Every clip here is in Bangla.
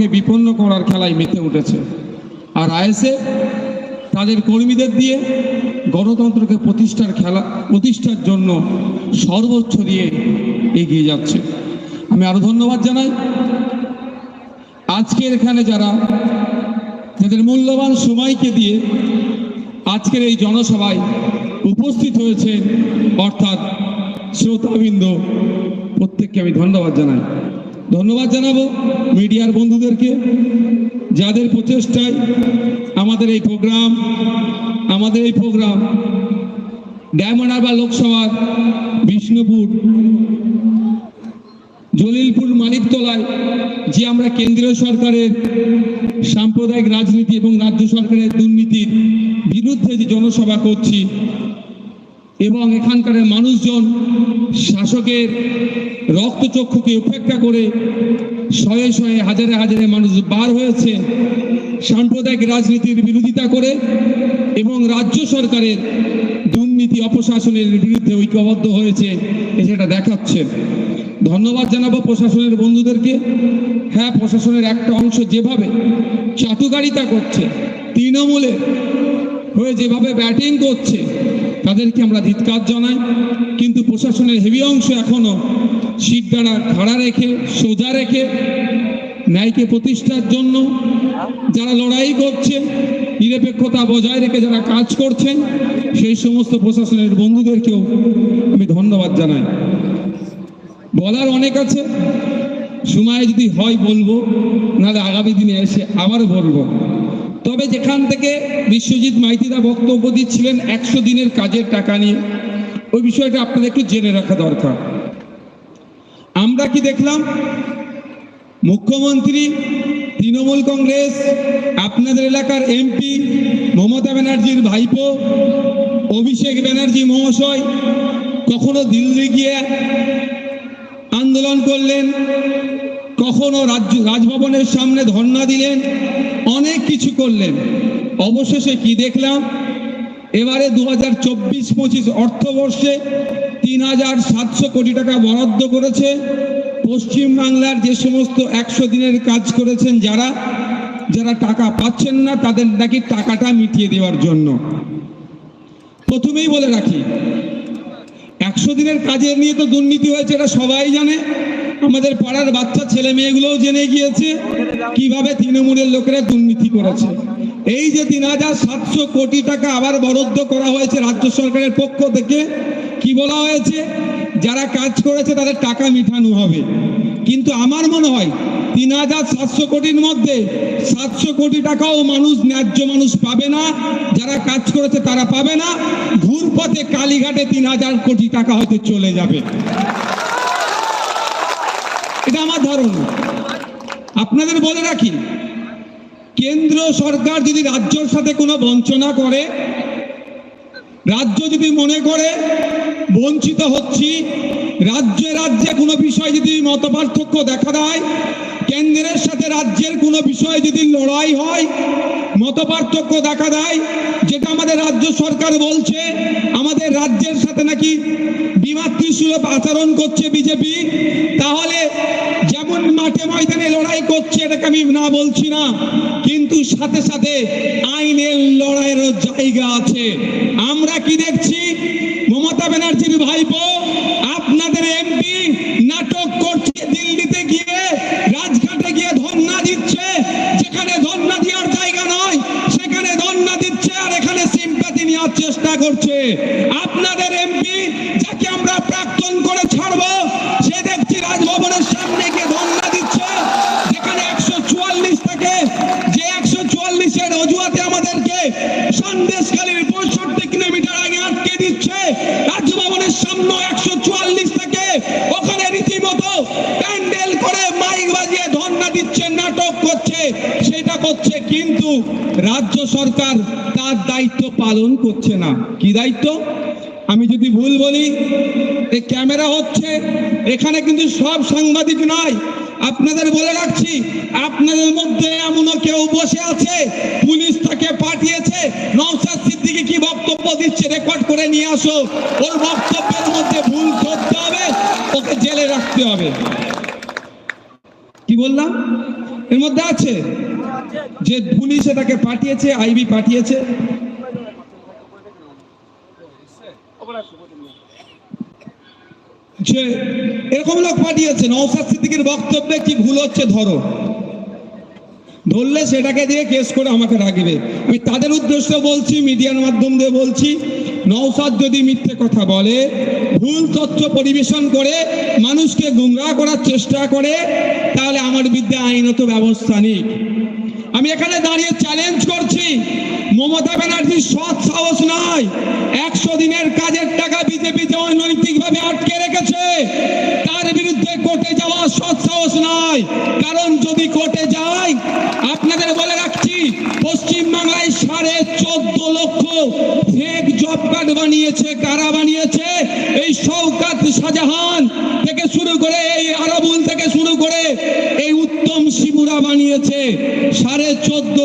গণতন্ত্রকে বিপন্ন করার খেলায় মেতে উঠেছে। আর আইএসএ তাদের কর্মীদের দিয়ে গণতন্ত্রকে প্রতিষ্ঠার খেলা, প্রতিষ্ঠার জন্য সর্বোচ্চ দিয়ে এগিয়ে যাচ্ছে। আমি আরও ধন্যবাদ জানাই। আজকের এখানে যারা যাদের মূল্যবান সময়কে দিয়ে আজকের এই জনসভায় উপস্থিত হয়েছে অর্থাৎ শ্রোতাবৃন্দ, প্রত্যেককে আমি ধন্যবাদ জানাই। ধন্যবাদ জানাব মিডিয়ার বন্ধুদেরকে যাদের প্রচেষ্টায় আমাদের এই প্রোগ্রাম, আমাদের এই প্রোগ্রাম, ডায়মন্ড হারবার লোকসভার বিষ্ণুপুর, জলিলপুর মানিকতলায় যে আমরা কেন্দ্রীয় সরকারের সাম্প্রদায়িক রাজনীতি এবং রাজ্য সরকারের দুর্নীতির বিরুদ্ধে যে জনসভা করছি এবং এখানকার মানুষজন শাসকের রক্তচক্ষুকে উপেক্ষা করে শয়ে শয়ে হাজারে হাজারে মানুষ বার হয়েছে। সাম্প্রদায়িক রাজনীতির বিরোধিতা করে এবং রাজ্য সরকারের দুর্নীতি অপশাসনের বিরুদ্ধে ঐক্যবদ্ধ হয়েছে সেটা দেখাচ্ছে। ধন্যবাদ জানাব প্রশাসনের বন্ধুদেরকে। হ্যাঁ প্রশাসনের একটা অংশ যেভাবে চাটুকারিতা করছে, তৃণমূলে হয়ে যেভাবে ব্যাটিং করছে তাদেরকে আমরা ধিৎকার জানাই, কিন্তু প্রশাসনের হেভি অংশ এখনও সিটদানা খাড়া রেখে, সোজা রেখে ন্যায়কে প্রতিষ্ঠার জন্য যারা লড়াই করছে, নিরপেক্ষতা বজায় রেখে যারা কাজ করছেন, সেই সমস্ত প্রশাসনের বন্ধুদেরকেও আমি ধন্যবাদ জানাই। বলার অনেক আছে, সময় যদি হয় বলব, নাহলে আগামী দিনে এসে আবার বলব। তবে যেখান থেকে বিশ্বজিৎ মাইতিদা বক্তব্য দিচ্ছিলেন, একশো দিনের কাজের টাকা নিয়ে। ওই বিষয়টা আপনাদের একটু জেনে রাখা দরকার। আমরা কি দেখলাম? মুখ্যমন্ত্রী, তৃণমূল কংগ্রেস, আপনাদের এলাকার এমপি মমতা ব্যানার্জির ভাইপো, অভিষেক ব্যানার্জি মহাশয় কখনো দিল্লি গিয়ে আন্দোলন করলেন, কখনো রাজ্য, রাজভবনের সামনে ধর্ণা দিলেন অনেক কিছু করলেন। অবশেষে কি দেখলাম? এবারে দু হাজার চব্বিশ পঁচিশ অর্থবর্ষে তিন হাজার সাতশো কোটি টাকা বরাদ্দ করেছে। পশ্চিম বাংলার যে সমস্ত একশো দিনের কাজ করেছেন যারা যারা টাকা পাচ্ছেন না, তাদের নাকি টাকাটা মিটিয়ে দেওয়ার জন্য। প্রথমেই বলে রাখি, একশো দিনের কাজের নিয়ে তো দুর্নীতি হয়েছে, এটা সবাই জানে। আমাদের পাড়ার বাচ্চা ছেলে মেয়েগুলোও জেনে গিয়েছে কীভাবে তৃণমূলের লোকেরা দুর্নীতি করেছে। এই যে তিন হাজার সাতশো কোটি টাকা আবার বরাদ্দ করা হয়েছে রাজ্য সরকারের পক্ষ থেকে, কি বলা হয়েছে? যারা কাজ করেছে তাদের টাকা মিঠানো হবে। কিন্তু আমার মনে হয় তিন হাজার সাতশো কোটির মধ্যে সাতশো কোটি টাকাও মানুষ, ন্যায্য মানুষ পাবে না। যারা কাজ করেছে তারা পাবে না। ঘুরপথে কালীঘাটে তিন হাজার কোটি টাকা হয়তো চলে যাবে। ধারণা আপনাদের বলে রাখি, কেন্দ্র সরকার যদি রাজ্যর সাথে কোনো বঞ্চনা করে, রাজ্য যদি মনে করে, বঞ্চিত হচ্ছি, রাজ্যে রাজ্যে কোনো বিষয় যদি মতপার্থক্য দেখা দেয়, কেন্দ্রের সাথে রাজ্যের কোনো বিষয় যদি লড়াই হয়, মতপার্থক্য দেখা দেয়, যেটা আমাদের রাজ্য সরকার বলছে, আমাদের রাজ্যের সাথে নাকি বিমাতৃসুলভ আচরণ করছে বিজেপি, তাহলে যেমন মাঠে ময়দানে লড়াই করছে, এটাকে আমি না বলছি না, কিন্তু সাথে সাথে আইনের লড়াইয়েরও জায়গা আছে। আমরা কি দেখছি? মমতা ব্যানার্জির ভাইপো সেটা করছে, কিন্তু রাজ্য সরকার তার দায়িত্ব পালন করছে না। কি দায়িত্ব? আমি যদি ভুল বলি এই ক্যামেরা হচ্ছে, এখানে কিন্তু সব সাংবাদিক নয়। আপনাদের বলে রাখছি, আপনাদের মধ্যে এমনও কেউ বসে আছে, পুলিশ তাকে পাঠিয়েছে, নওশাদ সিদ্দিকী কি বক্তব্য দিচ্ছে, রেকর্ড করে নিয়ে আসো। ওর বক্তব্যের মধ্যে ভুল করতে হবে, ওকে জেলে রাখতে হবে। কি বললাম? এর মধ্যে আছে যে পুলিশে তাকে পাঠিয়েছে আইবি পাঠিয়েছে। যে এরকম লোক পাঠিয়েছে নৌসাদ সিদ্দিকের বক্তব্যে কি ভুল হচ্ছে ধরো। ধরলে সেটাকে দিয়ে কেস করে আমাকে রাখবে। আমি তাদের উদ্দেশ্য বলছি, মিডিয়ার মাধ্যম দিয়ে বলছি নৌসাদ যদি মিথ্যে কথা বলে, ভুল তথ্য পরিবেশন করে, মানুষকে গুমরাহ করার চেষ্টা করে, তাহলে আমার বিরুদ্ধে আইনত ব্যবস্থা নিক আমি এখানে দাঁড়িয়ে চ্যালেঞ্জ করছি, মমতা ব্যানার্জির সৎ সাহস নয়, একশো দিনের কাজের টাকা বিজেপি যে অনৈতিকভাবে আটকে রেখেছে, তার বিরুদ্ধে কোর্টে যাওয়া সৎ সাহস নয়, কারণ যদি কোর্টে যায় আপনাদের বলে রাখছি পশ্চিম বাংলায় সাড়ে চোদ্দ লক্ষ ফেক জব কার্ড বানিয়েছে কারা বানিয়েছে এই শওকাত শাহজাহান থেকে শুরু করে এই আরাবুল থেকে শুরু করে এই উত্তম শিবুরা বানিয়েছে সাড়ে চোদ্দ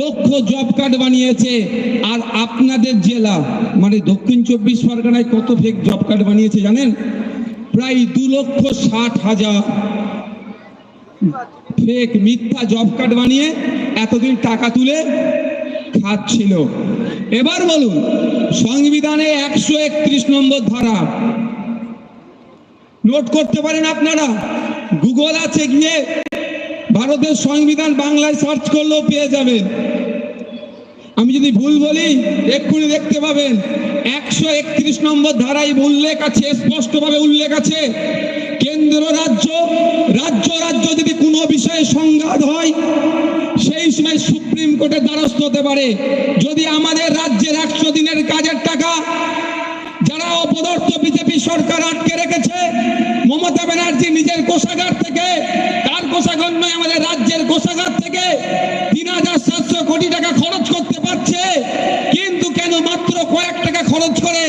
লক্ষ জব কার্ড বানিয়েছে আর আপনাদের জেলা মানে দক্ষিণ চব্বিশ পরগনায় কত ফেক জব কার্ড বানিয়েছে জানেন? প্রায় দু লক্ষ ষাট হাজার। ফেক মিথ্যা জব কার্ড বানিয়ে এতদিন টাকা তুলে খাচ্ছিল। এবার বলুন, সংবিধানে একশো একত্রিশ নম্বর ধারা। নোট করতে পারেন আপনারা? গুগল আছে গিয়ে ভারতের সংবিধান বাংলায় সার্চ করলেও পেয়ে যাবেন। আমি যদি ভুল বলি, এক্ষুনি দেখতে পাবেন। একশো একত্রিশ নম্বর ধারায় উল্লেখ আছে, স্পষ্টভাবে উল্লেখ আছে। কেন্দ্র রাজ্য রাজ্য রাজ্য যদি কোনো বিষয়ে সংঘাত হয়, সেই সময় সুপ্রিম কোর্টের দ্বারস্থ হতে পারে। যদি আমাদের রাজ্যের একশো দিনের কাজের টাকা যারা অপদার্থ বিজেপি সরকার আটকে রেখেছে, মমতা ব্যানার্জি নিজের কোষাগার থেকে, তার কোষাগার নয়, আমাদের রাজ্যের কোষাগার থেকে তিন হাজার সাতশো কোটি টাকা খরচ করতে পারছে, কিন্তু কেন মাত্র কয়েক টাকা খরচ করে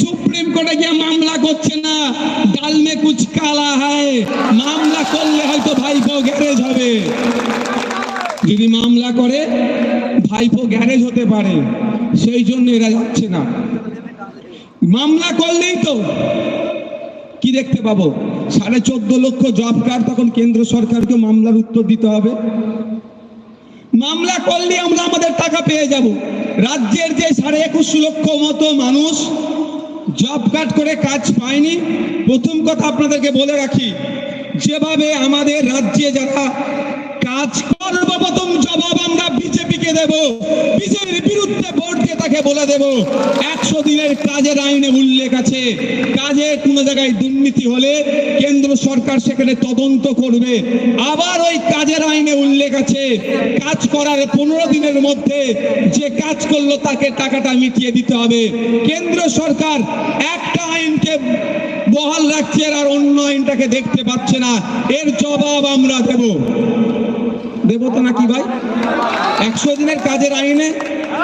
সুপ্রিম কোর্টে গিয়ে মামলা করছে না? ডাল মে কুচ কালা হয়। মামলা করলে হয়তো ভাইপো গ্যারেজ হবে। যদি মামলা করে, ভাইপো গ্যারেজ হতে পারে। সেই জন্য এরা যাচ্ছে না। মামলা করলেই তো। কি দেখতে পাবো? সাড়ে চোদ্দ লক্ষ জব কার্ড তখন কেন্দ্র সরকারকে মামলার উত্তর দিতে হবে। মামলা করলে আমরা আমাদের টাকা পেয়ে যাব। রাজ্যের যে সাড়ে একুশ লক্ষ মতো মানুষ জব কার্ড করে কাজ পায়নি, প্রথম কথা আপনাদেরকে বলে রাখি, যেভাবে আমাদের রাজ্যে যারা কাজ সর্বপ্রথম জবাব আমরা বিজেপিকে দেব। বিজেপির বিরুদ্ধে ভোট দিয়ে তাকে বলে দেব। একশো দিনের কাজের আইনে উল্লেখ আছে। কাজে কোনো জায়গায় দুর্নীতি হলে কেন্দ্র সরকার সেখানে তদন্ত করবে। আবার ওই কাজের আইনে উল্লেখ আছে, কাজ করার পনেরো দিনের মধ্যে যে কাজ করল তাকে টাকাটা মিটিয়ে দিতে হবে। কেন্দ্র সরকার একটা আইনকে বহাল রাখছে আর অন্য আইনটাকে দেখতে পাচ্ছে না। এর জবাব আমরা দেব। দেবো তো নাকি ভাই? একশো দিনের কাজের আইনে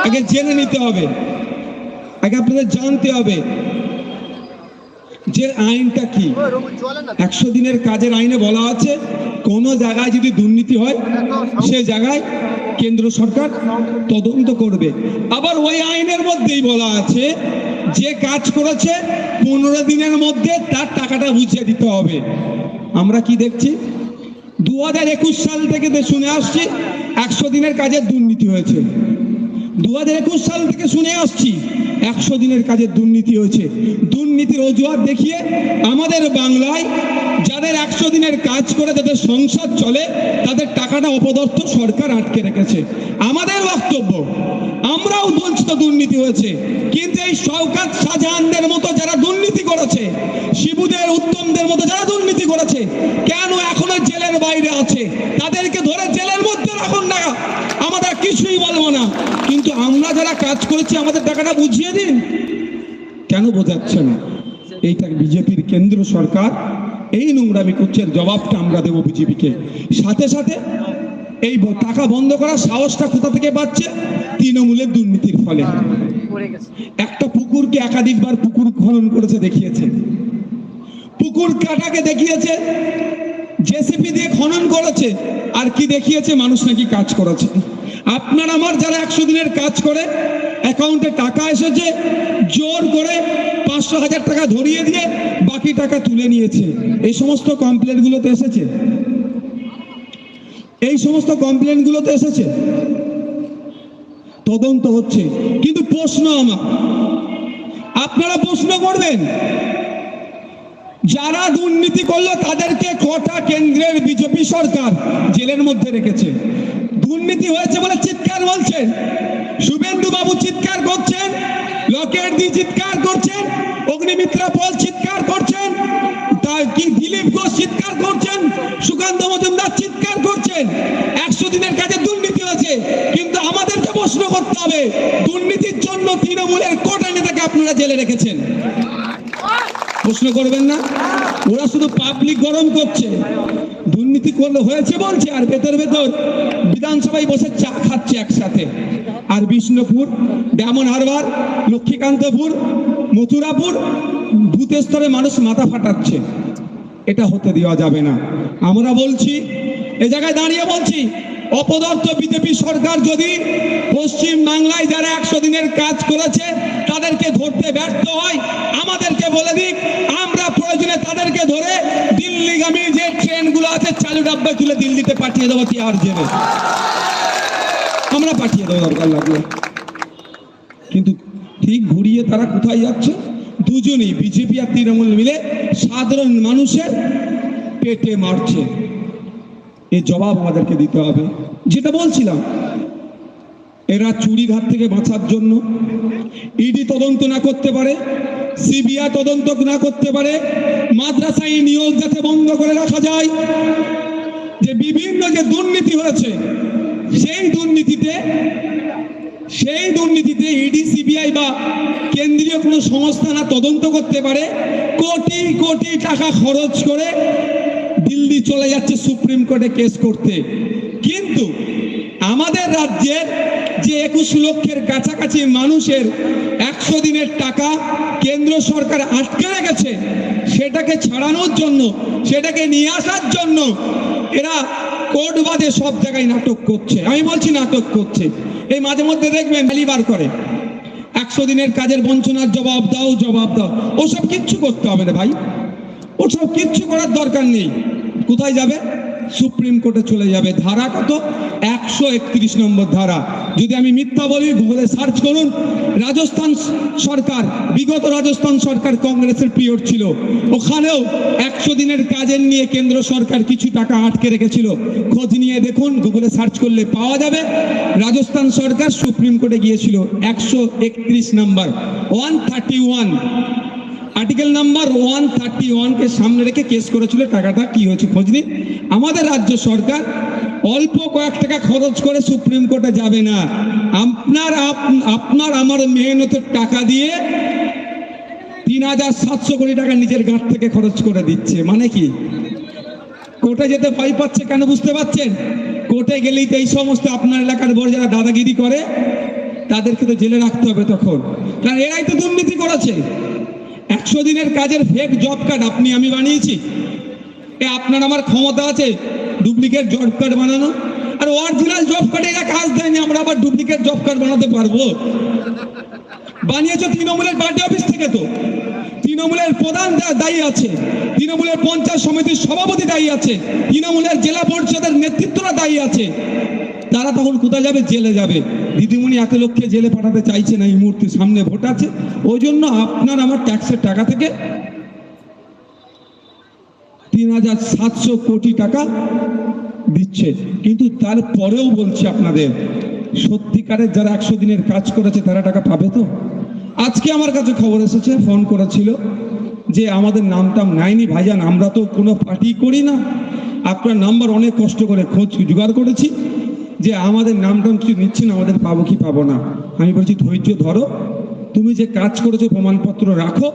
আগে জেনে নিতে হবে। আগে আপনাদের জানতে হবে যে আইনটা কি। একশো দিনের কাজের আইনে বলা আছে, কোন জায়গায় যদি দুর্নীতি হয়, সে জায়গায় কেন্দ্র সরকার তদন্ত করবে। আবার ওই আইনের মধ্যেই বলা আছে, যে কাজ করেছে, পনেরো দিনের মধ্যে তার টাকাটা বুঝিয়ে দিতে হবে। আমরা কি দেখছি? দু হাজার একুশ সাল থেকে শুনে আসছি, একশো দিনের কাজের দুর্নীতি হয়েছে। দু হাজার একুশ সাল থেকে শুনে আসছি, একশো দিনের কাজের দুর্নীতি হয়েছে। দুর্নীতির অজুহাত দেখিয়ে আমাদের বাংলায় যাদের একশো দিনের কাজ করে যাদের সংসার চলে, তাদের টাকাটা অপদর্থ সরকার আটকে রেখেছে। আমাদের বক্তব্য, আমরাও বঞ্চিত দুর্নীতি হয়েছে, কিন্তু এই শওকাত শাহজাহানদের মতো যারা দুর্নীতি করেছে শিবুদের উত্তমদের মতো যারা দুর্নীতি করেছে কেন এখনও জেলের বাইরে আছে। তাদেরকে ধরে জেলের মধ্যে রাখুন না। আমরা কিছুই বলব না। কিন্তু আমরা যারা কাজ করেছি, আমাদের টাকাটা বুঝিয়ে দিন। কেন বোঝাচ্ছে না? এইটা বিজেপির কেন্দ্র সরকার। এই নোংরামি করছে জবাবটা আমরা দেবো বিজেপিকে। সাথে সাথে এই টাকা বন্ধ করার সাহসটা কোথা থেকে পাচ্ছে? তৃণমূলের দুর্নীতির ফলে। একটা পুকুরকে একাধিকবার পুকুর খনন করেছে, দেখিয়েছে। পুকুর কাটাকে দেখিয়েছে। জেসিপি দিয়ে খনন করেছে। আর কি দেখিয়েছে? মানুষ নাকি কাজ করেছে। আপনার আমার যারা একশো দিনের কাজ করে অ্যাকাউন্টে টাকা এসেছে, জোর করে পাঁচশো হাজার টাকা ধরিয়ে দিয়ে বাকি টাকা তুলে নিয়েছে। এই সমস্ত কমপ্লেনগুলোতে এসেছে? এই সমস্ত কমপ্লেনগুলো তো এসেছে? তদন্ত হচ্ছে। কিন্তু প্রশ্ন আমার, আপনারা প্রশ্ন করবেন যারা দুর্নীতি করল তাদেরকে কটা কেন্দ্রের বিজেপি সরকার জেলের মধ্যে রেখেছে। দুর্নীতি হয়েছে বলে চিৎকার বলছেন। শুভেন্দু বাবু চিৎকার করছেন, লকেট দি চিৎকার করছেন, অগ্নিমিত্রা পল চিৎকার করছেন কি দিলীপ ঘোষ চিৎকার করছেন, সুকান্ত মজুমদার চিৎকার করছেন। একশো দিনের কাজে দুর্নীতি হয়েছে, কিন্তু আমাদেরকে প্রশ্ন করতে হবে, দুর্নীতির জন্য তৃণমূলের কোটা নেতাকে আপনারা জেলে রেখেছেন। প্রশ্ন করবেন না। ওরা শুধু পাবলিক গরম করছে। দুর্নীতি করলে হয়েছে বলছে, আর ভেতর ভেতর বিধানসভায় বসে চা খাচ্ছে একসাথে। আর বিষ্ণুপুর, ডায়মন্ড হারবার, লক্ষ্মীকান্তপুর, মথুরাপুর, বুথ স্তরে মানুষ মাথা ফাটাচ্ছে। এটা হতে দেওয়া যাবে না। আমরা বলছি, এ জায়গায় দাঁড়িয়ে বলছি, অপদার্থ বিজেপি সরকার যদি পশ্চিম বাংলায় যারা একশো দিনের কাজ করেছে তাদেরকে ধরতে ব্যর্থ হয়, আমাদেরকে বলে দিক। আমরা প্রয়োজনে তাদেরকে ধরে দিল্লিগামী যে ট্রেনগুলো আছে, চালু ডাব্বায় তুলে দিল্লিতে পাঠিয়ে দেবো তিহার জেনে আমরা পাঠিয়ে দেবো, দরকার লাগলে। কিন্তু ঠিক ঘুরিয়ে তারা কোথায় যাচ্ছে? দুজনেই বিজেপি আর তৃণমূল মিলে সাধারণ মানুষের পেটে মারছে। এর জবাব আমাদেরকে দিতে হবে। যেটা বলছিলাম এরা চুরির হাত থেকে বাঁচার জন্য ইডি তদন্ত না করতে পারে সিবিআই তদন্ত না করতে পারে, মাদ্রাসায় নিয়োগ যাতে বন্ধ করে রাখা যায়, যে বিভিন্ন যে দুর্নীতি হয়েছে, সেই দুর্নীতিতে সেই দুর্নীতিতে ইডি সিবিআই বা কেন্দ্রীয় কোনো সংস্থা না তদন্ত করতে পারে, কোটি কোটি টাকা খরচ করে দিল্লি চলে যাচ্ছে সুপ্রিম কোর্টে কেস করতে। কিন্তু আমাদের রাজ্যের যে একুশ লক্ষের কাছাকাছি মানুষের একশো দিনের টাকা কেন্দ্র সরকার আটকে রেখেছে, সেটাকে ছাড়ানোর জন্য, সেটাকে নিয়ে আসার জন্য এরা কোর্ট বাদে সব জায়গায় নাটক করছে। আমি বলছি নাটক করছে। এই মাঝে মধ্যে দেখবেন বার করে। একশো দিনের কাজের বঞ্চনার জবাব দাও জবাব দাও। ওসব কিচ্ছু করতে হবে না ভাই। ওসব কিচ্ছু করার দরকার নেই। কোথায় যাবে? সুপ্রিম কোর্টে চলে যাবে। ধারা কত? একশো একত্রিশ নম্বর ধারা। যদি আমি মিথ্যা বলি, গুগলে সার্চ করুন, রাজস্থান সরকার, বিগত রাজস্থান সরকার কংগ্রেসের পিরিয়ড ছিল। ওখানেও একশো দিনের কাজের নিয়ে কেন্দ্র সরকার কিছু টাকা আটকে রেখেছিল। খোঁজ নিয়ে দেখুন, গুগলে সার্চ করলে পাওয়া যাবে। রাজস্থান সরকার সুপ্রিম কোর্টে গিয়েছিল। একশো একত্রিশ নম্বর। One thirty one article number one thirty ওয়ানকে সামনে রেখে কেস করেছিল, টাকাটা কি হয়েছে খোঁজ নিন আমাদের রাজ্য সরকার অল্প কয়েক টাকা খরচ করে সুপ্রিম কোর্টে যাবে না। আপনার আপ- আপনার আমার মেহনতের টাকা দিয়ে তিন হাজার সাতশো কোটি টাকা নিজের গাঁট থেকে খরচ করে দিচ্ছে। মানে কি? কোর্টে যেতে ভয় পাচ্ছে কেন বুঝতে পারছেন? কোর্টে গেলেই তো এই সমস্ত আপনার এলাকার বড় যারা দাদাগিরি করে, তাদেরকে তো জেলে রাখতে হবে তখন। কারণ এরাই তো দুর্নীতি করেছে। একশো দিনের কাজের ফেক জব কার্ড আপনি, আমি বানিয়েছি। এ আপনার আমার ক্ষমতা আছে ডুপ্লিকেট জব কার্ড বানানো। আর অরিজিনাল জব কার্ডে এরা কাজ দেয়নি, আমরা আবার ডুপ্লিকেট জব কার্ড বানাতে পারব। বানিয়েছো তৃণমূলের পার্টি অফিস থেকে তো। তৃণমূলের প্রধান দায়ী আছে, তৃণমূলের পঞ্চায়েত সমিতির সভাপতি দায়ী আছে, তৃণমূলের জেলা পরিষদের নেতৃত্বরা দায়ী আছে। তারা তখন কোথায় যাবে? জেলে যাবে। দিদিমণি এত লক্ষ্যে জেলে পাঠাতে চাইছে না এই মুহূর্তে, সামনে ভোট আছে। ওই জন্য আপনার আমার ট্যাক্সের টাকা থেকে তিন হাজার সাতশো কোটি টাকা দিচ্ছে। কিন্তু তারপরেও বলছি আপনাদের, সত্যিকারের যারা একশো দিনের কাজ করেছে, তারা টাকা পাবে তো? আজকে আমার কাছে খবর এসেছে, ফোন করেছিল যে আমাদের নাম টাম নেয়নি ভাইজান, আমরা তো কোনো পার্টি করি না। আপনার নাম্বার অনেক কষ্ট করে খোঁজ, জোগাড় করেছি। যে আমাদের নাম টাম কিছু নিচ্ছে না, আমাদের পাবো কি পাবো না? আমি বলছি, ধৈর্য ধরো। তুমি যে কাজ করেছ, প্রমাণপত্র রাখো।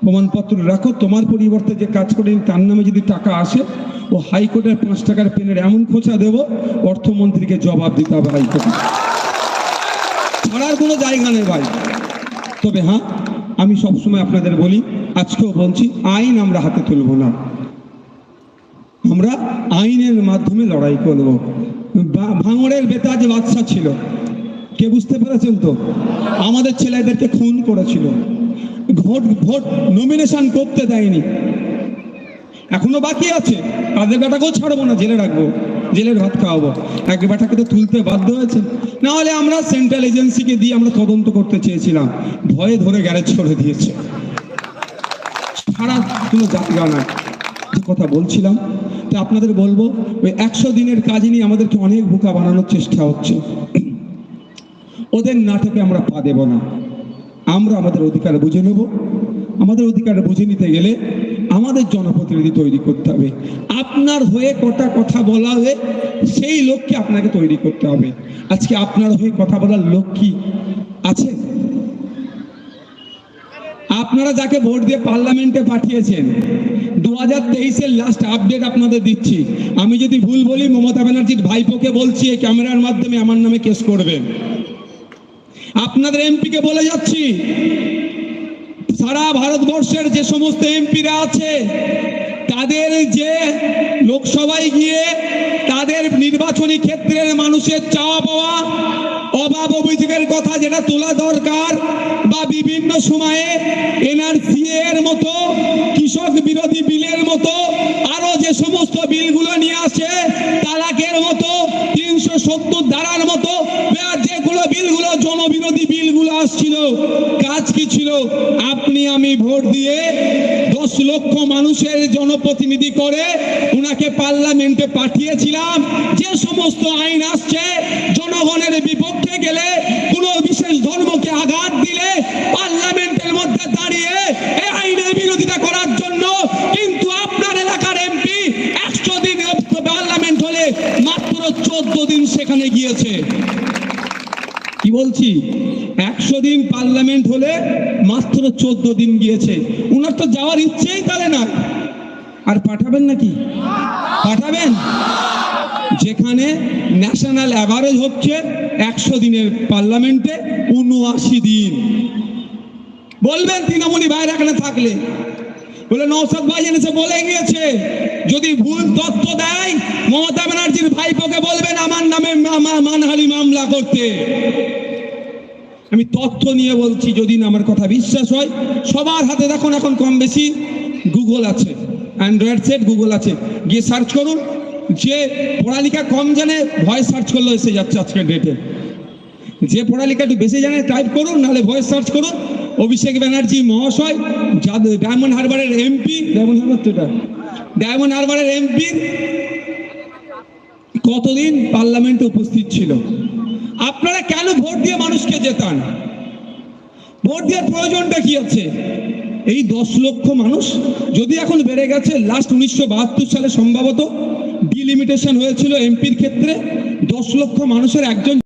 প্রমাণপত্র রাখো। তোমার পরিবর্তে যে কাজ করে তার নামে যদি টাকা আসে, ও হাইকোর্টের পাঁচ টাকার পেনের এমন খোঁচা দেবো, অর্থমন্ত্রীকে জবাব দিতে হবে হাইকোর্টে। ছাড়ার কোনো জায়গা নেই ভাই। তবে হ্যাঁ আমি সবসময় আপনাদের বলি, আজকেও বলছি, আইন আমরা হাতে তুলব না। আমরা আইনের মাধ্যমে লড়াই করব। ভাঙড়ের বেতাজ বাদশা ছিল। কে বুঝতে পেরেছেন তো? আমাদের ছেলেদেরকে খুন করেছিল। ভোট ভোট নমিনেশন করতে দেয়নি। এখনও বাকি আছে। তাদের বেটাকেও ছাড়বো না, জেলে রাখব। জেলের ভাত খাওয়াবো। এক বেটাকে তো তুলতে বাধ্য হয়েছে। না হলে আমরা সেন্ট্রাল এজেন্সিকে দিয়ে আমরা তদন্ত করতে চেয়েছিলাম। ভয়ে ধরে গ্যারেজ করে দিয়েছে। ছাড়া কোনো জায়গা নাই। কথা বলছিলাম। তো আপনাদের বলব, ওই একশো দিনের কাজ নিয়ে আমাদেরকে অনেক বোকা বানানোর চেষ্টা হচ্ছে। ওদের নাটকে আমরা পা দেব না। আমরা আমাদের অধিকার বুঝে নেব। আমাদের অধিকার বুঝে নিতে গেলে আমাদের জনপ্রতিনিধি তৈরি করতে হবে। আপনার হয়ে কটা কথা বলা হয়ে সেই লোককে আপনাকে তৈরি করতে হবে। আজকে আপনার হয়ে কথা বলার লোক কি আছে? আপনারা যাকে ভোট দিয়ে পার্লামেন্টে পাঠিয়েছেন হাজার তেইশের লাস্ট আপডেট আপনাদের দিচ্ছি। আমি যদি ভুল বলি, মমতা ব্যানার্জির ভাইপোকে বলছি, এই ক্যামেরার মাধ্যমে আমার নামে কেস করবেন। আপনাদের এমপিকে বলে যাচ্ছি, সারা ভারতবর্ষের যে সমস্ত এমপিরা আছে তাদের যে লোকসভায় গিয়ে তাদের নির্বাচনী ক্ষেত্রের মানুষের চাওয়া পাওয়া, অভাব অভিযোগের কথা যেটা তোলা দরকার, বা বিভিন্ন সময়ে এনআরসি এর মতো, কৃষক বিরোধী বিলের মতো, আরও যে সমস্ত বিলগুলো নিয়ে আসে, তালাকের মতো, তিনশো সত্তর ধারার মতো যেগুলো বিলগুলো জনবিরোধী বিলগুলো আসছিল, কাজ কি ছিল? আপনি আমি ভোট দিয়ে মানুষের জনপ্রতিনিধি করে উনাকে পার্লামেন্টে পাঠিয়েছিলাম। যে সমস্ত আইন আসছে জনগণের বিপক্ষে গেলে কোনো বিশেষ ধর্মকে আঘাত দিলে পার্লামেন্টের মধ্যে দাঁড়িয়ে এই আইনের বিরোধিতা করার জন্য কিন্তু আপনার এলাকার এমপি একশো দিন পার্লামেন্ট হলে মাত্র চোদ্দ দিন সেখানে গিয়েছে কি বলছি একশো দিন পার্লামেন্ট হলে মাত্র চোদ্দ দিন গিয়েছে। উনার তো যাওয়ার ইচ্ছেই তাহলে না। আর পাঠাবেন নাকি? পাঠাবেন? যেখানে ন্যাশনাল অ্যাভারেজ হচ্ছে একশো দিনের পার্লামেন্টে উনআশি দিন। বলবেন তৃণমূলী বাইরে এখানে থাকলে। বলে নৌসাদ ভাই এনেছে বলে গিয়েছে। যদি ভুল তথ্য দেয়, মমতা ব্যানার্জির ভাইপোকে বলবেন আমার নামে মানহানি মামলা করতে। আমি তথ্য নিয়ে বলছি, যদি না আমার কথা বিশ্বাস হয়। সবার হাতে দেখুন এখন কম বেশি গুগল আছে অ্যান্ড্রয়েড সেট গুগল আছে। গিয়ে সার্চ করুন, যে পড়ালেখা কম জানে ভয়েস সার্চ করলে এসে যাচ্ছে আজকের ডেটে যে পড়ালেখা একটু বেশি জানে টাইপ করুন, নাহলে ভয়েস সার্চ করুন। অভিষেক ব্যানার্জি মহাশয় ডায়মন্ড হারবারের এমপি ডায়মন্ড হারবার তো এটা। ডায়মন্ড হারবারের এমপি কতদিন পার্লামেন্টে উপস্থিত ছিল? আপনারা কেন ভোট দিয়ে মানুষকে যেতান ভোট দেওয়ার প্রয়োজনটা কি আছে? এই দশ লক্ষ মানুষ যদি এখন বেড়ে গেছে লাস্ট উনিশশো বাহাত্তর সালে সম্ভবত ডিলিমিটেশন হয়েছিল এমপির ক্ষেত্রে, দশ লক্ষ মানুষের একজন